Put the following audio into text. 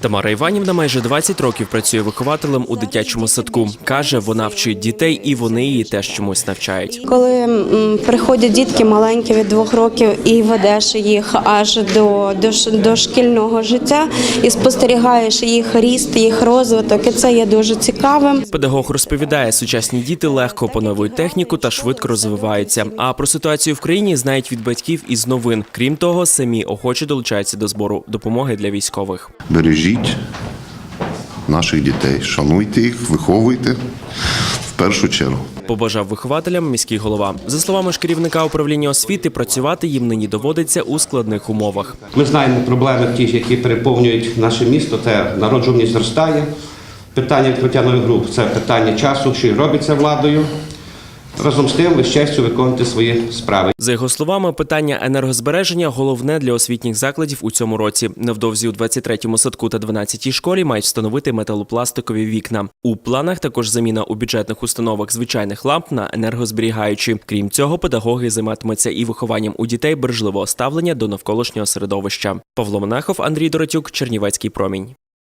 Тамара Іванівна майже 20 років працює вихователем у дитячому садку. каже, вона вчить дітей, і вони її теж чомусь навчають. Коли приходять дітки маленькі від двох років і ведеш їх аж до, до, до шкільного життя і спостерігаєш їх ріст, їх розвиток, і це є дуже цікавим. Педагог розповідає, сучасні діти легко опановують техніку та швидко розвиваються. А про ситуацію в країні знають від батьків із новин. Крім того, самі охоче долучаються до збору допомоги для військових. Бережіть наших дітей, шануйте їх, виховуйте в першу чергу. Побажав вихователям міський голова. За словами ж керівника управління освіти, працювати їм нині доводиться у складних умовах. Ми знаємо проблеми ті, які переповнюють наше місто. Це народжуваність зростає. Питання відкриття нових груп це питання часу, що й робиться владою. Разом з тим, ви з виконуєте свої справи. За його словами, питання енергозбереження головне для освітніх закладів у цьому році. Невдовзі у 23-му садку та 12-й школі мають встановити металопластикові вікна. У планах також заміна у бюджетних установах звичайних ламп на енергозберігаючі. Крім цього, педагоги займатимуться і вихованням у дітей бережливого ставлення до навколишнього середовища. Павло Монахов, Андрій Доротюк, Чернівецький промінь.